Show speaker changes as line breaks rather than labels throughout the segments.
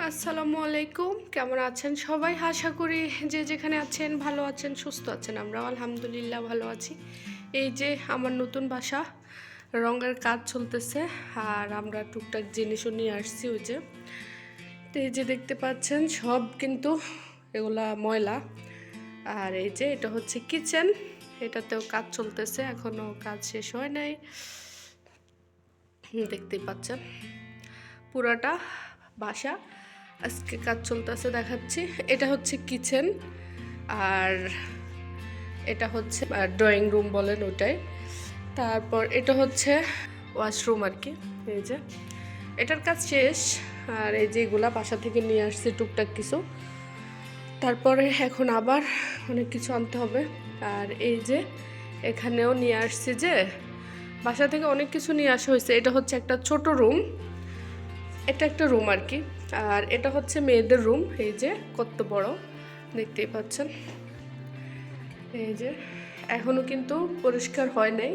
আসসালামু আলাইকুম। কেমন আছেন সবাই? আশা করি যে যেখানে আছেন, ভালো আছেন, সুস্থ আছেন আমরা আলহামদুলিল্লাহ ভালো আছি। এই যে আমার নতুন বাসা, রঙের কাজ চলতেছে আর আমরা টুকটাক জিনিসও নিয়ে আসছি ওই যে। এই যে দেখতে পাচ্ছেন, সব কিন্তু এগুলা ময়লা। আর এই যে এটা হচ্ছে কিচেন, এটাতেও কাজ চলতেছে এখনও কাজ শেষ হয় নাই। দেখতেই পাচ্ছেন। পুরাটা বাসা। আজকে কাজ চলতেছে, দেখাচ্ছি। এটা হচ্ছে কিচেন আর এটা হচ্ছে ড্রয়িং রুম বলেন ওটাই। তারপর এটা হচ্ছে ওয়াশরুম আর কি, এই যে। এটার কাজ শেষ, আর এই যে এগুলা বাসা থেকে নিয়ে আসছি টুকটাক কিছু। তারপরে এখন আবার অনেক কিছু আনতে হবে। আর এই যে এখানেও নিয়ে আসছি যে, বাসা থেকে অনেক কিছু নিয়ে আসা হয়েছে। এটা হচ্ছে একটা ছোট রুম এটা একটা রুম আর কি। আর এটা হচ্ছে মেয়েদের রুম, এই যে কত বড়, দেখতেই পাচ্ছেন। এই যে, এখনও কিন্তু পরিষ্কার হয় নাই।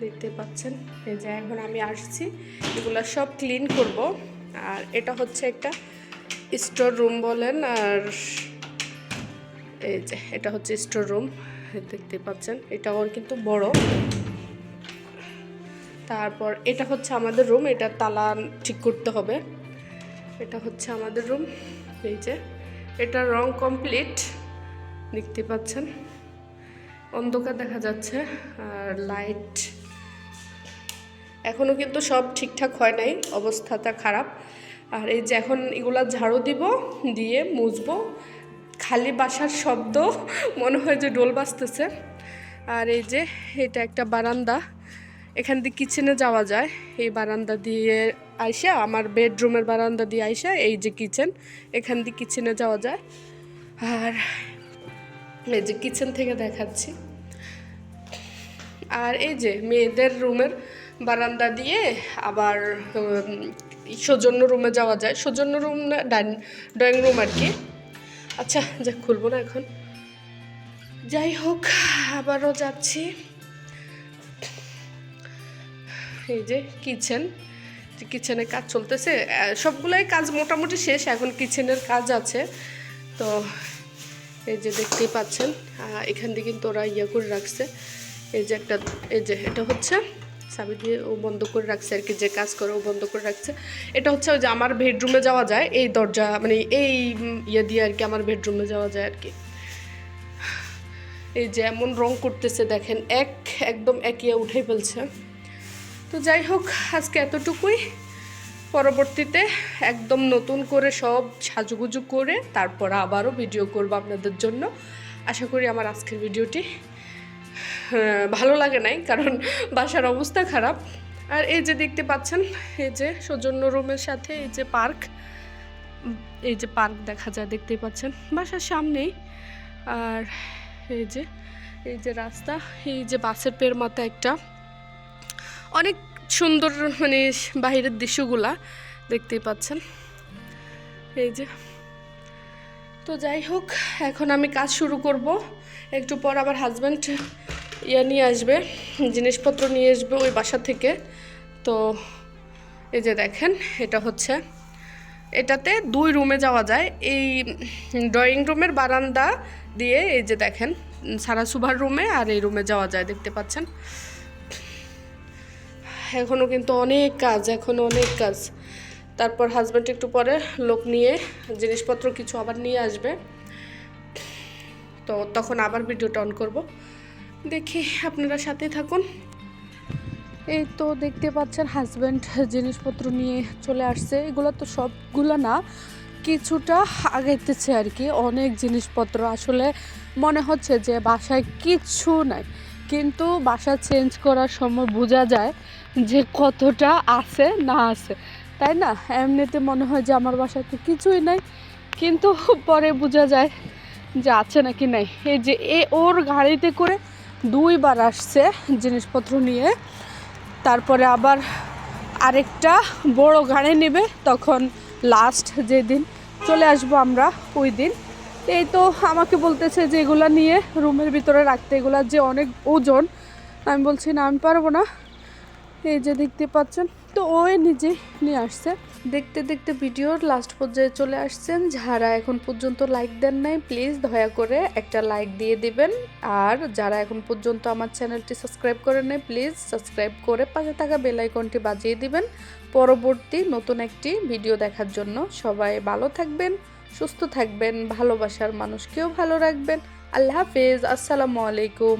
দেখতে পাচ্ছেন, এই যে এখন আমি আসছি। এগুলো সব ক্লিন করব। আর এটা হচ্ছে একটা স্টোর রুম বলেন, আর এই যে, এটা হচ্ছে স্টোর রুম দেখতে পাচ্ছেন। এটা ওর কিন্তু বড়। তারপর এটা হচ্ছে আমাদের রুম এটা তালা ঠিক করতে হবে। এটা হচ্ছে আমাদের রুম এই যে। এটা রং কমপ্লিট দেখতে পাচ্ছেন। অন্ধকার দেখা যাচ্ছে, আর লাইট এখনও কিন্তু সব ঠিকঠাক হয় নাই, অবস্থাটা খারাপ। আর এই যে এখন এগুলা ঝাড়ু দিব, দিয়ে মুছবো। খালি বাসার শব্দ, মনে হয় যে ডোল বাজতেছে। আর এই যে, এটা একটা বারান্দা। এখান দিয়ে কিচেনে যাওয়া যায়। এই বারান্দা দিয়ে আইসা, আমার বেডরুমের বারান্দা দিয়ে আইসা, এই যে কিচেন এখান দিয়ে কিচেনে যাওয়া যায়। আর এই যে কিচেন থেকে দেখাচ্ছি। আর এই যে মেয়েদের রুমের বারান্দা দিয়ে আবার সৌজন্য রুমে যাওয়া যায়। সৌজন্য রুম না, ডাইন ড্রয়িং রুম আর কি। আচ্ছা যা খুলবো না এখন। যাই হোক, আবারও যাচ্ছি। এই যে কিচেন যে কিচেনের কাজ চলতেছে। সবগুলাই কাজ মোটামুটি শেষ, এখন কিচেনের কাজ আছে। তো এই যে দেখতেই পাচ্ছেন এখান দিয়ে কিন্তু ওরা ইয়ে করে রাখছে। এই যে একটা, এই যে এটা হচ্ছে, চাবি দিয়ে ও বন্ধ করে রাখছে আর কি, যে কাজ করে ও বন্ধ করে রাখছে। এটা হচ্ছে ওই যে আমার বেডরুমে যাওয়া যায়, এই দরজা মানে এই ইয়ে দিয়ে আর কি আমার বেডরুমে যাওয়া যায় আর কি। এই যে এমন রং করতেছে, দেখেন, এক, একদম একিয়া উঠে ফেলছে। তো যাই হোক, আজকে এতটুকুই। পরবর্তীতে একদম নতুন করে সব সাজুগুজু করে তারপর আবারও ভিডিও করব আপনাদের জন্য। আশা করি আমার আজকের ভিডিওটি ভালো লাগে নাই, কারণ বাসার অবস্থা খারাপ। আর এই যে দেখতে পাচ্ছেন, এই যে সৌজন্য রুমের সাথে এই যে পার্ক, এই যে পার্ক দেখা যায়, দেখতেই পাচ্ছেন। বাসার সামনেই, আর এই যে এই যে রাস্তা, এই যে বাসের পের মাথা একটা। অনেক সুন্দর মানে বাইরের দৃশ্যগুলা দেখতেই পাচ্ছেন। এই যে। তো যাই হোক, এখন আমি কাজ শুরু করব। একটু পর আবার হাজব্যান্ড ইয়া নিয়ে আসবে, জিনিসপত্র নিয়ে আসবে ওই বাসা থেকে। তো এই যে দেখেন, এটা হচ্ছে, এটাতে দুই রুমে যাওয়া যায়। এই ড্রয়িং রুমের বারান্দা দিয়ে এই যে দেখেন সারা সুভার রুমে আর এই রুমে যাওয়া যায়, দেখতে পাচ্ছেন। এখনও কিন্তু অনেক কাজ এখনও অনেক কাজ। তারপর হাজব্যান্ড একটু পরে লোক নিয়ে জিনিসপত্র কিছু আবার নিয়ে আসবে। তো তখন আবার ভিডিওটা অন করব। দেখি আপনারা সাথে থাকুন। এই তো দেখতে পাচ্ছেন হাজব্যান্ড জিনিসপত্র নিয়ে চলে আসছে। এগুলো তো সবগুলো না, কিছুটা আগাইতেছে আর কি। অনেক জিনিসপত্র। আসলে মনে হচ্ছে যে বাসায় কিছু নাই। কিন্তু বাসা চেঞ্জ করার সময় বোঝা যায় যে কতটা আছে, না আছে। তাই না? এমনিতে মনে হয় যে আমার বাসায় তো কিছুই নাই, কিন্তু পরে বোঝা যায় যে আছে নাকি নাই। এই যে এ ওর গাড়িতে করে দুইবার আসছে জিনিসপত্র নিয়ে, তারপরে আবার আরেকটা বড় গাড়ি নেবে, তখন লাস্ট যেদিন চলে আসব আমরা, ওই দিন। এই তো আমাকে বলতেছে যে এগুলো নিয়ে রুমের ভিতরে রাখতে, এগুলা যে অনেক ওজন। আমি বলছি, না, আমি পারব না। এই যে দেখতে পাচ্ছেন, তো ওই নিজে নিয়ে আসছে। দেখতে দেখতে ভিডিওর লাস্ট পর্যায়ে চলে আসছেন। যারা এখন পর্যন্ত লাইক দেন নাই প্লিজ দয়া করে একটা লাইক দিয়ে দিবেন। আর যারা এখন পর্যন্ত আমার চ্যানেলটি সাবস্ক্রাইব করেন নাই প্লিজ সাবস্ক্রাইব করে পাশে থাকা বেল আইকনটি বাজিয়ে দিবেন। পরবর্তী নতুন একটি ভিডিও দেখার জন্য সবাই ভালো থাকবেন, সুস্থ থাকবেন, ভালোবাসার মানুষকেও ভালো রাখবেন। আল্লাহ হাফিজ, আসসালামু আলাইকুম।